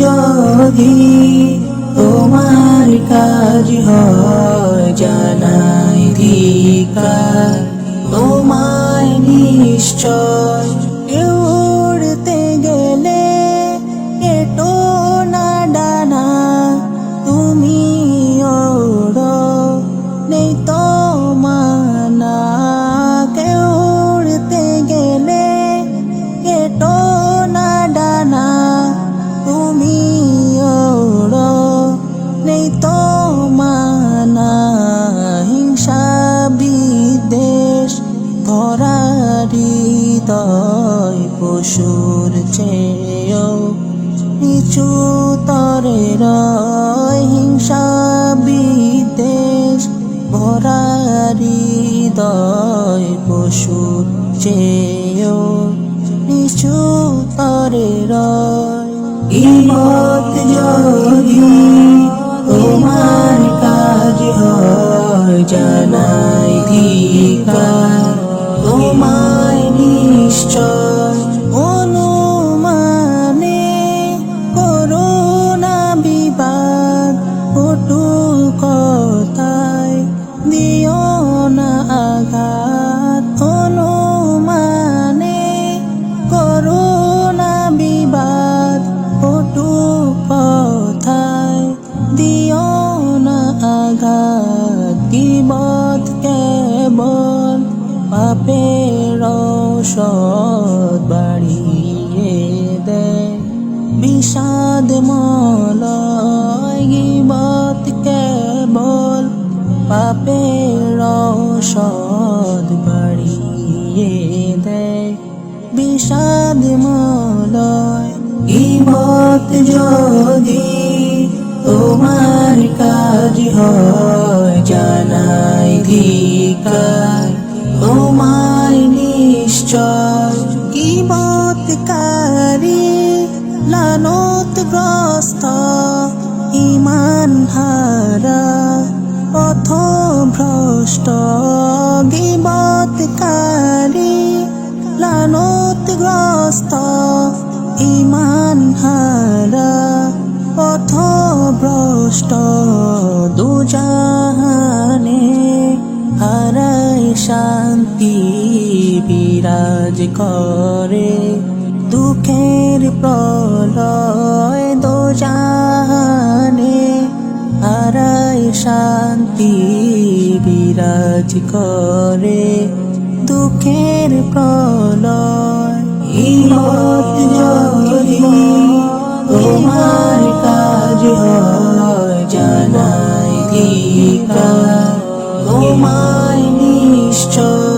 যদি তোমার কাজ হয় জানাই ধিকার তোমায় নিশ্চয় কেউ হৃদয় পশুর চেয়েও নিচু তরে রয় হিংসা বিদ্বেষ ভরারি হৃদয় পশুর চেয়েও নিচু তরে রয়। ইমত তোমার কাজ হয় জানাই আঘাত বিবাদ কথায় দিও না আঘাত কেবল ঔষধ বাড়িয়ে দেয়। বিষাদ মলয় ঔষধ বাড়িয়ে দেয়। বিষাদ মলয় গিবত যদি তোমার কাজ হয়, জানাই ধিকার। তোমায় নিশ্চয় কিবতকারী লানত গ্রস্ত ইমান হারা পথ ভ্রষ্ট দুজাহানে হারাই শান্তি বিরাজ করে। দুঃখের প্রলয় দোজাহানে হারাই শান্তি বিরাজ করে। দুঃখের প্রলয়, ইমত ধিকার তোমায় নিশ্চয়।